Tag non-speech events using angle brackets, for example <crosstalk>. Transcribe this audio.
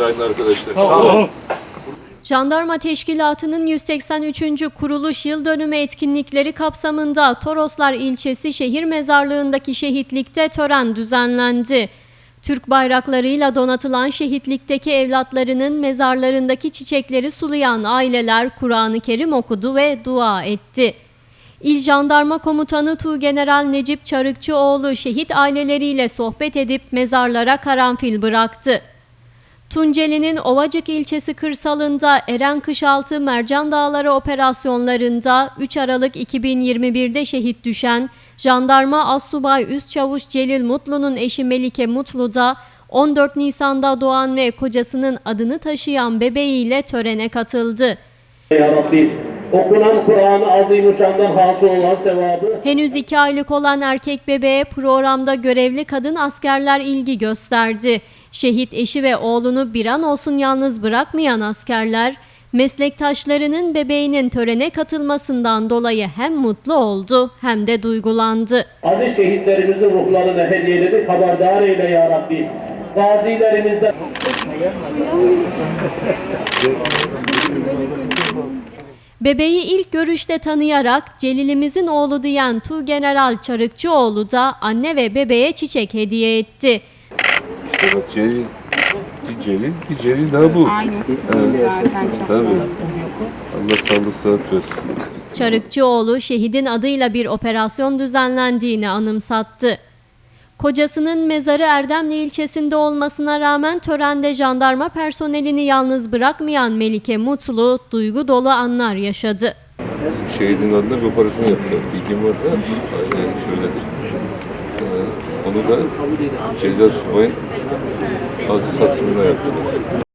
Günaydın arkadaşlar. Jandarma Teşkilatı'nın 183. kuruluş yıl dönümü etkinlikleri kapsamında Toroslar ilçesi şehir mezarlığındaki şehitlikte tören düzenlendi. Türk bayraklarıyla donatılan şehitlikteki evlatlarının mezarlarındaki çiçekleri sulayan aileler Kur'an-ı Kerim okudu ve dua etti. İl Jandarma Komutanı Tuğgeneral Necip Çarıkçıoğlu şehit aileleriyle sohbet edip mezarlara karanfil bıraktı. Tunceli'nin Ovacık ilçesi kırsalında Eren Kışaltı Mercan Dağları operasyonlarında 3 Aralık 2021'de şehit düşen Jandarma Assubay Üst Çavuş Celil Mutlu'nun eşi Melike Mutlu da 14 Nisan'da doğan ve kocasının adını taşıyan bebeğiyle törene katıldı. Ya Rabbi okunan Kur'an-ı Azimüşşan'dan hasıl olan sevabı Henüz 2 aylık olan erkek bebeğe programda görevli kadın askerler ilgi gösterdi. Şehit eşi ve oğlunu bir an olsun yalnız bırakmayan askerler, meslektaşlarının bebeğinin törene katılmasından dolayı hem mutlu oldu hem de duygulandı. aziz şehitlerimizin ruhlarına hediyeleri haberdar eyle ya Rabbi. Gazilerimizden <laughs> Bebeği ilk görüşte tanıyarak Celil'imizin oğlu diyen Tuğgeneral Çarıkçıoğlu da anne ve bebeğe çiçek hediye etti. Bak Celil, bir Celil, bir Celil daha bu. Aynı. Evet. Zaten çok Tabii. Allah sağlık sıhhat versin. Çarıkçıoğlu şehidin adıyla bir operasyon düzenlendiğini anımsattı. Kocasının mezarı Erdemli ilçesinde olmasına rağmen törende jandarma personelini yalnız bırakmayan Melike Mutlu duygu dolu anlar yaşadı. Şehidin adına bir operasyon yaptılar. Bilgim var da aynen şöyledir. Ee, Onu da Celal Subay'ın aziz hatırına yaptılar.